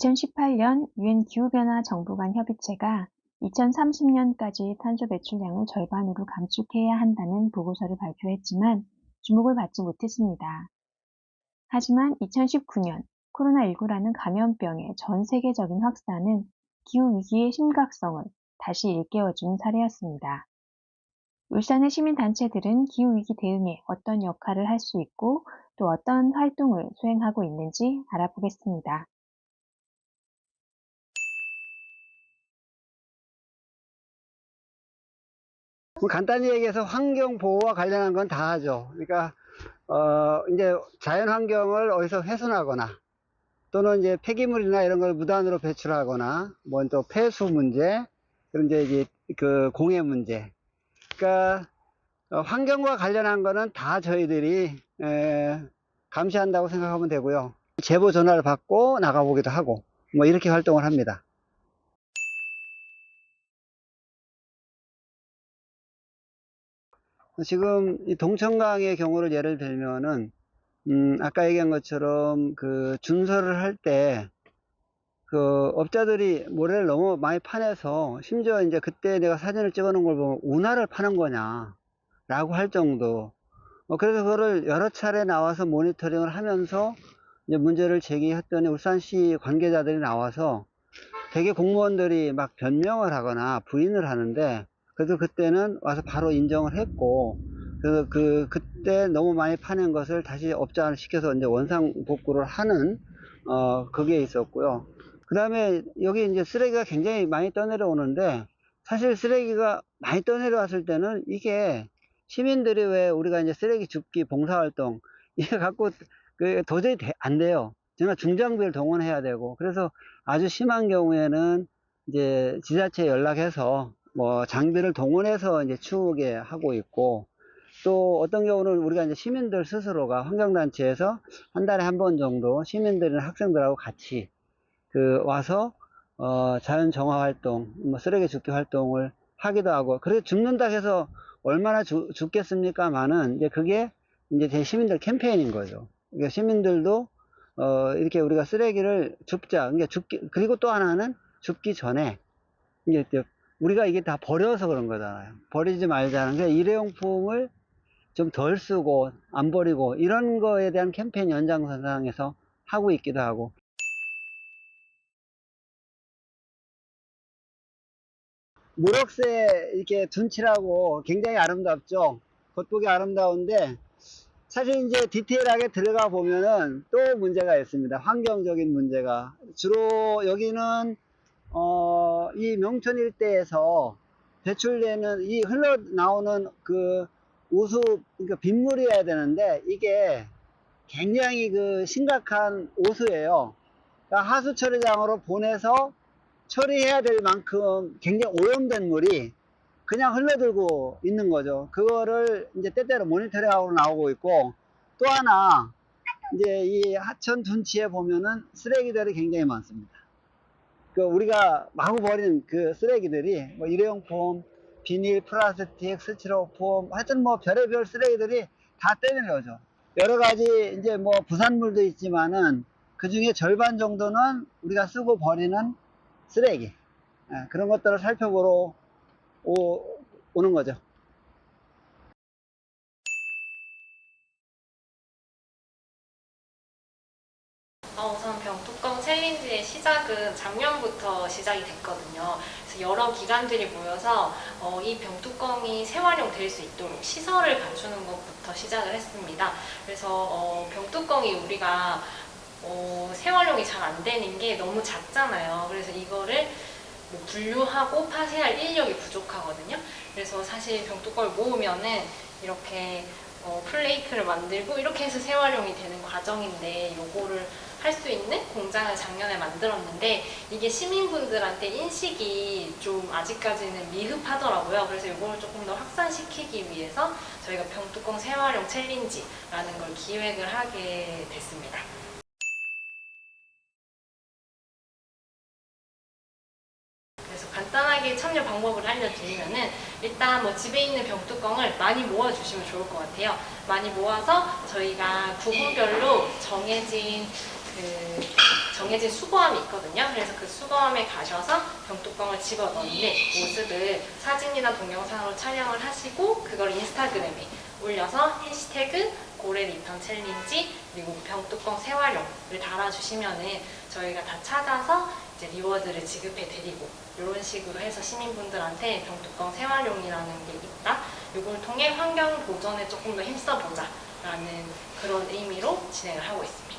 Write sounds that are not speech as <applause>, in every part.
2018년 유엔 기후변화 정부 간 협의체가 2030년까지 탄소 배출량을 절반으로 감축해야 한다는 보고서를 발표했지만 주목을 받지 못했습니다. 하지만 2019년 코로나19라는 감염병의 전 세계적인 확산은 기후위기의 심각성을 다시 일깨워준 사례였습니다. 울산의 시민단체들은 기후위기 대응에 어떤 역할을 할 수 있고 또 어떤 활동을 수행하고 있는지 알아보겠습니다. 간단히 얘기해서 환경 보호와 관련한 건 다 하죠. 그러니까 어 이제 자연 환경을 어디서 훼손하거나 또는 이제 폐기물이나 이런 걸 무단으로 배출하거나 뭐 또 폐수 문제 그런 이제 이제 그 공해 문제. 그러니까 어, 환경과 관련한 거는 다 저희들이 에, 감시한다고 생각하면 되고요. 제보 전화를 받고 나가보기도 하고 뭐 이렇게 활동을 합니다. 지금 이 동천강의 경우를 예를 들면은 음, 아까 얘기한 것처럼 그 준설을 할 때 그 업자들이 모래를 너무 많이 파내서 심지어 이제 그때 내가 사진을 찍어 놓은 걸 보면 운하를 파는 거냐 라고 할 정도. 어, 그래서 그거를 여러 차례 나와서 모니터링을 하면서 이제 문제를 제기했더니 울산시 관계자들이 나와서 대개 공무원들이 막 변명을 하거나 부인을 하는데 그래서 그때는 와서 바로 인정을 했고 그래서 그 그때 너무 많이 파낸 것을 다시 업자를 시켜서 이제 원상 복구를 하는 어 그게 있었고요. 그 다음에 여기 이제 쓰레기가 굉장히 많이 떠내려오는데 사실 쓰레기가 많이 떠내려왔을 때는 이게 시민들이 왜 우리가 이제 쓰레기 줍기 봉사활동 <laughs> 이게 갖고 그 도저히 돼- 안 돼요. 정말 중장비를 동원해야 되고 그래서 아주 심한 경우에는 이제 지자체에 연락해서 뭐 장비를 동원해서 이제 치우게 하고 있고 또 어떤 경우는 우리가 이제 시민들 스스로가 환경단체에서 한 달에 한 번 정도 시민들이나 학생들하고 같이 그 와서 어 자연 정화 활동, 뭐 쓰레기 줍기 활동을 하기도 하고 그래서 줍는다 해서 얼마나 주, 줍겠습니까만은 이제 그게 이제 대 시민들 캠페인인 거죠. 그러니까 시민들도 어 이렇게 우리가 쓰레기를 줍자. 그러니까 줍기 그리고 또 하나는 줍기 전에 또 우리가 이게 다 버려서 그런 거잖아요. 버리지 말자는 게 일회용품을 좀 덜 쓰고 안 버리고 이런 거에 대한 캠페인 연장선상에서 하고 있기도 하고 무럭새 이렇게 둔칠하고 굉장히 아름답죠. 겉보기 아름다운데 사실 이제 디테일하게 들어가 보면은 또 문제가 있습니다. 환경적인 문제가 주로 여기는 어, 이 명천 일대에서 배출되는 이 흘러나오는 그 우수 그러니까 빗물이어야 되는데 이게 굉장히 그 심각한 오수예요. 그러니까 하수 처리장으로 보내서 처리해야 될 만큼 굉장히 오염된 물이 그냥 흘러들고 있는 거죠. 그거를 이제 때때로 모니터링하고 나오고 있고 또 하나 이제 이 하천 둔치에 보면은 쓰레기들이 굉장히 많습니다. 그 우리가 마구 버리는 그 쓰레기들이 뭐 일회용품, 비닐, 플라스틱, 스티로폼 하여튼 뭐 별의별 쓰레기들이 다 떼내려오죠. 여러 가지 이제 뭐 부산물도 있지만은 그 중에 절반 정도는 우리가 쓰고 버리는 쓰레기 예, 그런 것들을 살펴보러 오, 오는 거죠. 어, 우선 병뚜껑 챌린지의 시작은 작년부터 시작이 됐거든요. 그래서 여러 기관들이 모여서 어, 이 병뚜껑이 재활용 될 수 있도록 시설을 갖추는 것부터 시작을 했습니다. 그래서 어, 병뚜껑이 우리가 어, 재활용이 잘 안 되는 게 너무 작잖아요. 그래서 이거를 뭐 분류하고 파쇄할 인력이 부족하거든요. 그래서 사실 병뚜껑을 모으면은 이렇게 어, 플레이트를 만들고 이렇게 해서 재활용이 되는 과정인데 요거를 할 수 있는 공장을 작년에 만들었는데 이게 시민분들한테 인식이 좀 아직까지는 미흡하더라고요. 그래서 이거를 조금 더 확산시키기 위해서 저희가 병뚜껑 재활용 챌린지라는 걸 기획을 하게 됐습니다. 간단하게 참여 방법을 알려드리면은 일단 뭐 집에 있는 병뚜껑을 많이 모아주시면 좋을 것 같아요. 많이 모아서 저희가 구구별로 정해진 그 정해진 수거함이 있거든요. 그래서 그 수거함에 가셔서 병뚜껑을 집어 넣는 모습을 사진이나 동영상으로 촬영을 하시고 그걸 인스타그램에 올려서 해시태그 고래리평 챌린지 그리고 병뚜껑 재활용을 달아주시면은 저희가 다 찾아서 이제 리워드를 지급해 드리고 이런 식으로 해서 시민분들한테 병뚜껑 재활용이라는 게 있다. 이걸 통해 환경 보전에 조금 더 힘써보자라는 그런 의미로 진행을 하고 있습니다.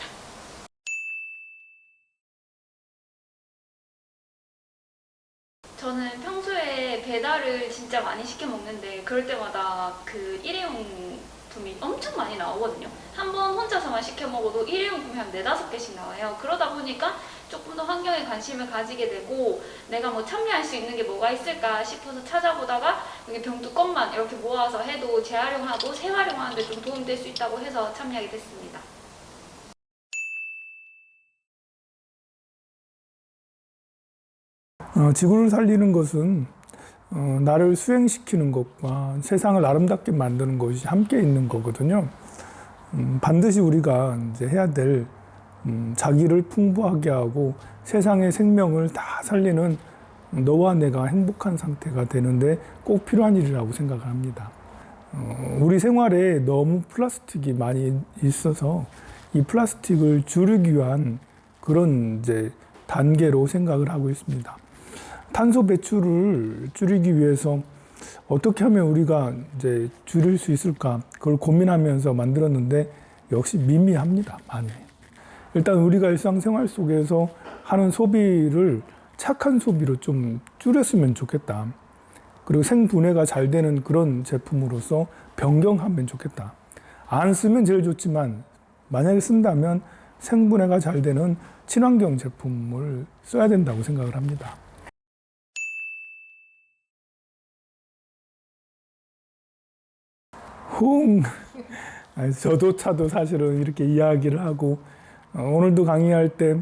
저는 평소에 배달을 진짜 많이 시켜 먹는데 그럴 때마다 그 일회용 품이 엄청 많이 나오거든요. 한 번 혼자서만 시켜 먹어도 일회용 품이 한 네다섯 개씩 나와요. 그러다 보니까 조금 더 환경에 관심을 가지게 되고 내가 뭐 참여할 수 있는 게 뭐가 있을까 싶어서 찾아보다가 여기 병뚜껑만 이렇게 모아서 해도 재활용하고 재활용하는 데 좀 도움될 수 있다고 해서 참여하게 됐습니다. 어, 지구를 살리는 것은 어, 나를 수행시키는 것과 세상을 아름답게 만드는 것이 함께 있는 거거든요. 음, 반드시 우리가 이제 해야 될 음, 자기를 풍부하게 하고 세상의 생명을 다 살리는 너와 내가 행복한 상태가 되는데 꼭 필요한 일이라고 생각을 합니다. 어, 우리 생활에 너무 플라스틱이 많이 있어서 이 플라스틱을 줄이기 위한 그런 이제 단계로 생각을 하고 있습니다. 탄소 배출을 줄이기 위해서 어떻게 하면 우리가 이제 줄일 수 있을까? 그걸 고민하면서 만들었는데 역시 미미합니다 많이. 일단 우리가 일상생활 속에서 하는 소비를 착한 소비로 좀 줄였으면 좋겠다. 그리고 생분해가 잘 되는 그런 제품으로서 변경하면 좋겠다. 안 쓰면 제일 좋지만 만약에 쓴다면 생분해가 잘 되는 친환경 제품을 써야 된다고 생각을 합니다. 아니, 저도차도 사실은 이렇게 이야기를 하고 어, 오늘도 강의할 때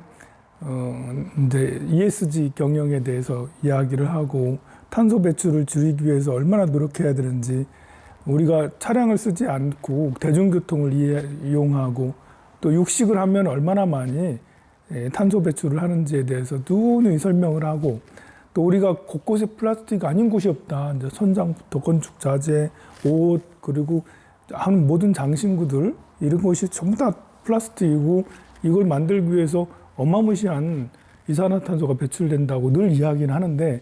어, 이제 ESG 경영에 대해서 이야기를 하고 탄소 배출을 줄이기 위해서 얼마나 노력해야 되는지 우리가 차량을 쓰지 않고 대중교통을 이용하고 또 육식을 하면 얼마나 많이 예, 탄소 배출을 하는지에 대해서 누누이 설명을 하고 또 우리가 곳곳에 플라스틱 아닌 곳이 없다. 이제 선장부터 건축 자재, 옷 그리고 하는 모든 장신구들 이런 것이 전부 다 플라스틱이고 이걸 만들기 위해서 어마무시한 이산화탄소가 배출된다고 늘 이야기는 하는데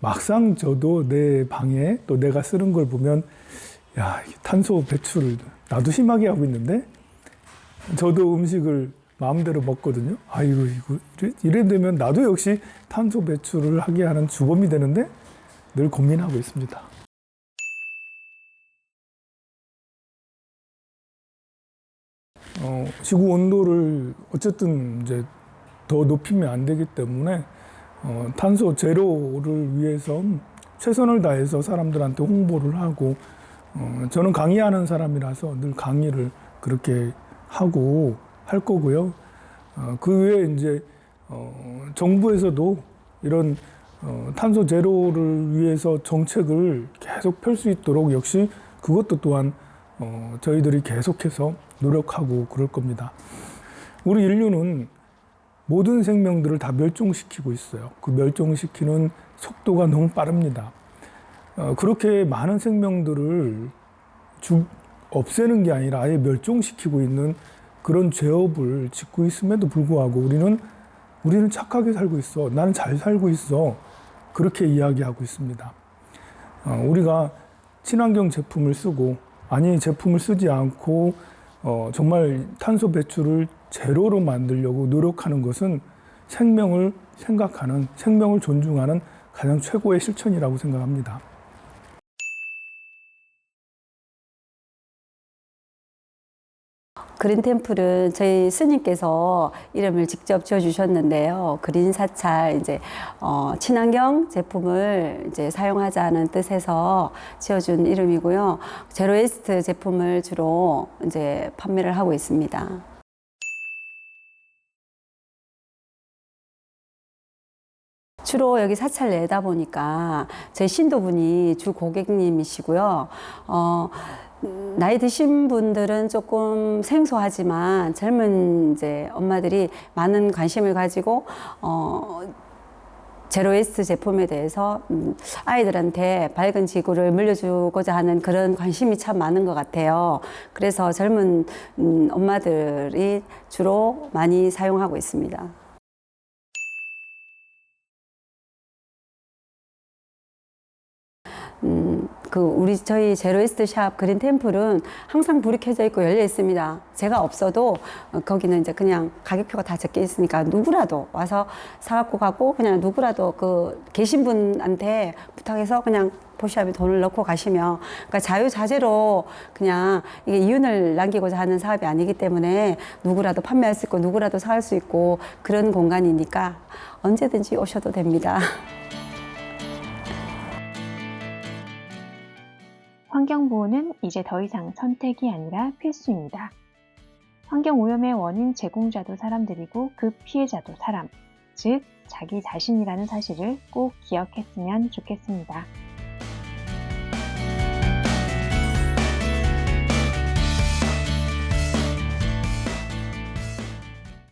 막상 저도 내 방에 또 내가 쓰는 걸 보면 야, 이 탄소 배출을 나도 심하게 하고 있는데 저도 음식을 마음대로 먹거든요. 아이고, 이거, 이래 되면 나도 역시 탄소 배출을 하게 하는 주범이 되는데 늘 고민하고 있습니다. 어, 지구 온도를 어쨌든 이제 더 높이면 안 되기 때문에 어, 탄소 제로를 위해서 최선을 다해서 사람들한테 홍보를 하고 어, 저는 강의하는 사람이라서 늘 강의를 그렇게 하고 할 거고요. 어, 그 외에 이제 어, 정부에서도 이런 어, 탄소 제로를 위해서 정책을 계속 펼 수 있도록 역시 그것도 또한 어, 저희들이 계속해서 노력하고 그럴 겁니다. 우리 인류는 모든 생명들을 다 멸종시키고 있어요. 그 멸종시키는 속도가 너무 빠릅니다. 어, 그렇게 많은 생명들을 죽, 없애는 게 아니라 아예 멸종시키고 있는 그런 죄업을 짓고 있음에도 불구하고 우리는 우리는 착하게 살고 있어. 나는 잘 살고 있어. 그렇게 이야기하고 있습니다. 어, 우리가 친환경 제품을 쓰고 아니 제품을 쓰지 않고 어, 정말 탄소 배출을 제로로 만들려고 노력하는 것은 생명을 생각하는 생명을 존중하는 가장 최고의 실천이라고 생각합니다. 그린 템플은 저희 스님께서 이름을 직접 지어주셨는데요. 그린 사찰 이제 어, 친환경 제품을 이제 사용하자는 뜻에서 지어준 이름이고요. 제로웨이스트 제품을 주로 이제 판매를 하고 있습니다. 주로 여기 사찰 내다 보니까 저희 신도분이 주 고객님이시고요. 어, 음, 나이 드신 분들은 조금 생소하지만 젊은 이제 엄마들이 많은 관심을 가지고 어, 제로웨이스트 제품에 대해서 음, 아이들한테 밝은 지구를 물려주고자 하는 그런 관심이 참 많은 것 같아요. 그래서 젊은 음, 엄마들이 주로 많이 사용하고 있습니다. 음, 그 우리 저희 제로이스트 샵 그린 템플은 항상 불이 켜져 있고 열려 있습니다. 제가 없어도 어, 거기는 이제 그냥 가격표가 다 적혀 있으니까 누구라도 와서 사갖고 가고 그냥 누구라도 그 계신 분한테 부탁해서 그냥 포샵에 돈을 넣고 가시면 그러니까 자유자재로 그냥 이게 이윤을 남기고자 하는 사업이 아니기 때문에 누구라도 판매할 수 있고 누구라도 살 수 있고 그런 공간이니까 언제든지 오셔도 됩니다. <laughs> 환경보호는 이제 더 이상 선택이 아니라 필수입니다. 환경오염의 원인 제공자도 사람들이고 그 피해자도 사람, 즉 자기 자신이라는 사실을 꼭 기억했으면 좋겠습니다.